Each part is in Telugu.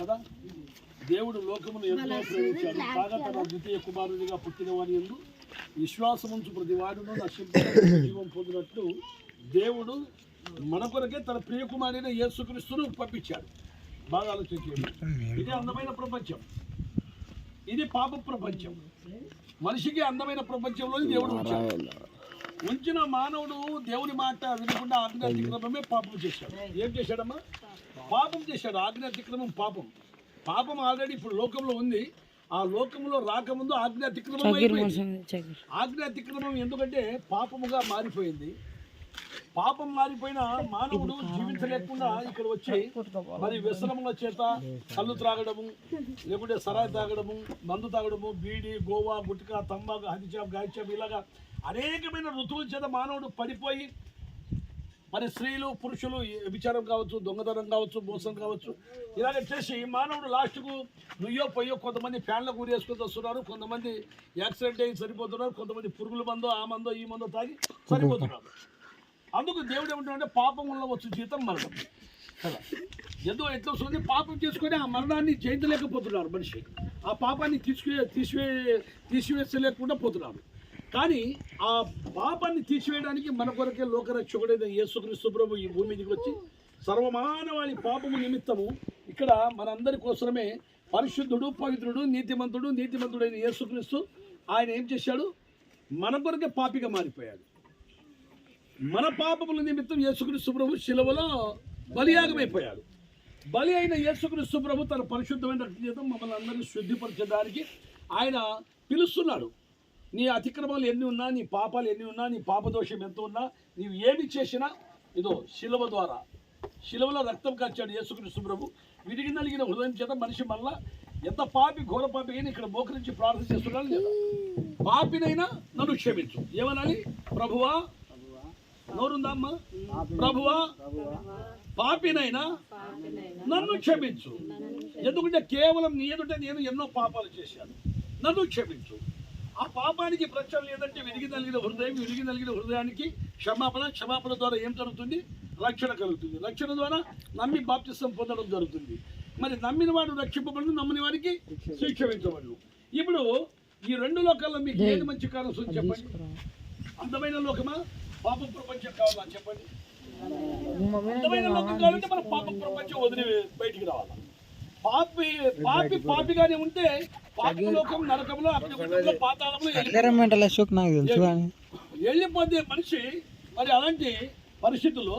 కదా? దేవుడు లోకమును ఎంతో ప్రేమించాడు. కాగా తన ద్వితీయ కుమారునిగా పుట్టిన వాని ఎందు విశ్వాసముంచు ప్రతి వాడును జీవం పొందినట్లు దేవుడు మన కొరకే తన ప్రియ కుమారుడైన యేసుక్రీస్తును పంపించాడు బాగా ఆలోచించండి. ఇది అందమైన ప్రపంచం. ఇది పాప ప్రపంచం. మనిషికి అందమైన ప్రపంచంలో దేవుడు ఉంచాడు ఉంచిన మానవుడు దేవుని మాట వినకుండా ఆజ్ఞ అతిక్రమమే పాపం చేశాడు. ఏం చేశాడమ్మా? పాపం చేశాడు. ఆజ్ఞ అతిక్రమం పాపం. పాపం ఆల్రెడీ ఇప్పుడు లోకంలో ఉంది. ఆ లోకంలో రాకముందు ఆజ్ఞ అతిక్రమం అయిపోయింది. ఆజ్ఞ అతిక్రమం ఎందుకంటే పాపముగా మారిపోయింది. పాపం మారిపోయిన మానవుడు జీవించలేకుండా ఇక్కడ వచ్చి మరి వ్యసనముల చేత కళ్ళు త్రాగడము లేకుంటే సరాయి తాగడము మందు తాగడము బీడి గోవా గుట్కా తంబాకు హతిచాప్ గాయచాప్ ఇలాగా అనేకమైన ఋతువుల చేత మానవుడు పడిపోయి మరి స్త్రీలు పురుషులు విచారం కావచ్చు దొంగతనం కావచ్చు మోసం కావచ్చు ఇలాగ చేసి మానవుడు లాస్ట్కు నుయ్యో పొయ్యో కొంతమంది ఫ్యాన్ల గురి వేసుకొని వస్తున్నారు కొంతమంది యాక్సిడెంట్ అయ్యి సరిపోతున్నారు కొంతమంది పురుగుల మందో ఆ మందో ఈ మందో తాగి సరిపోతున్నారు. అందుకు దేవుడు ఏమంటాడంటే పాపం వల్ల వచ్చు జీతం మరణం. కదా? ఏదో ఎట్లా వస్తుంది? పాపం చేసుకొని ఆ మరణాన్ని జయించలేకపోతున్నారు మనిషి. ఆ పాపాన్ని తీసుకువే తీసివే తీసివేసలేకుండా పోతున్నారు. కానీ ఆ పాపాన్ని తీసివేయడానికి మన కొరకే లోకరక్షకుడైన యేసుక్రీస్తు ప్రభు ఈ భూమి మీదకి వచ్చి సర్వమానవాళి పాపము నిమిత్తము ఇక్కడ మనందరి కోసమే పరిశుద్ధుడు పవిత్రుడు నీతిమంతుడు నీతిమంతుడైన యేసుక్రీస్తు ఆయన ఏం చేశాడు? మన కొరకే పాపిగా మారిపోయాడు. మన పాపముల నిమిత్తం యేసుక్రీస్తు ప్రభు శిలువలో బలియాగమైపోయాడు. బలి అయిన యేసుక్రీస్తు ప్రభు తన పరిశుద్ధమైన రక్తం మమ్మల్ని అందరినీ శుద్ధిపరచడానికి ఆయన పిలుస్తున్నాడు. నీ అతిక్రమాలు ఎన్ని ఉన్నా నీ పాపాలు ఎన్ని ఉన్నా నీ పాపదోషం ఎంత ఉన్నా నీవు ఏమి చేసినా ఇదో శిలువ ద్వారా శిలువలో రక్తం కాచాడు యేసుక్రీస్తు ప్రభు. విరిగి నలిగిన హృదయం చేత మనిషి మళ్ళా ఎంత పాపి ఘోర పాపి అయినా ఇక్కడ మోకరించి ప్రార్థన చేస్తున్నాడు లేదా? పాపినైనా నన్ను క్షమించు. ఏమనాలి? ప్రభువా నోరుందా అమ్మా ప్రభువా? పాపినైనా? నన్ను క్షమించు. ఎందుకంటే కేవలం నీ ఎదుట నేను ఎన్నో పాపాలు చేశాను. నన్ను క్షమించు. ఆ పాపానికి ప్రశ్న లేదంటే విరిగి నలిగిన హృదయం విరిగి నలిగిన హృదయానికి క్షమాపణ క్షమాపణ ద్వారా ఏం జరుగుతుంది? రక్షణ కలుగుతుంది. రక్షణ ద్వారా నమ్మి బాప్తిసం పొందడం జరుగుతుంది. మరి నమ్మిన వాడు రక్షింపబడు నమ్మని వారికి శిక్షించబడు ఇప్పుడు ఈ రెండు లోకాల్లో మీకు ఏది మంచి సూచి చెప్పండి. అందమైన లోకమా? పాప ప్రపంచం కావాలా చెప్పండి? అందమైన లోకం కావాలంటే మన పాప ప్రపంచం వదిలి బయటికి రావాలా? పాపి పాపి పాపిగానే ఉంటే పాపి లోకం నరకంలో అగ్నిగుండంలో పాతాళంలో వెళ్ళిపోతే మనిషి మరి అలాంటి పరిస్థితుల్లో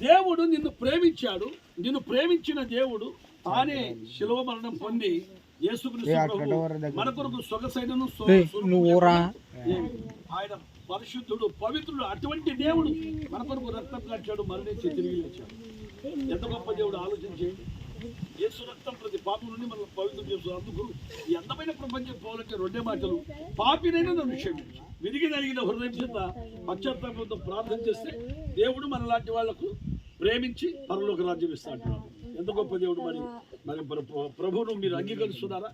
దేవుడు నిన్ను ప్రేమించాడు. నిన్ను ప్రేమించిన దేవుడు తానే శిలువ మరణం పొంది యేసుక్రీస్తు మన కొరకు సొగసైనను ఆయన పరిశుద్ధుడు పవిత్రుడు అటువంటి దేవుడు మన కొరకు రక్తం కట్టాడు మరణించి తిరిగి వచ్చాడు ఎంత గొప్ప దేవుడు ఆలోచన చేయండి. యేసు రక్తం ప్రతి పాపం నుండి మనం పవిత్రం చేస్తుంది. అందుకు ఈ అందమైన ప్రపంచం పోవాలంటే రెండే మాటలు. పాపినైనా నన్ను క్షమించు. విరిగి నలిగిన హృదయం చేత పశ్చాత్తాపంతో ప్రార్థన చేస్తే దేవుడు మన లాంటి వాళ్ళకు ప్రేమించి పరలోక రాజ్యం ఇస్తాడు. ఎంత గొప్ప దేవుడు మరి. మరి ప్ర- ప్రభువును మీరు అంగీకరిస్తున్నారా?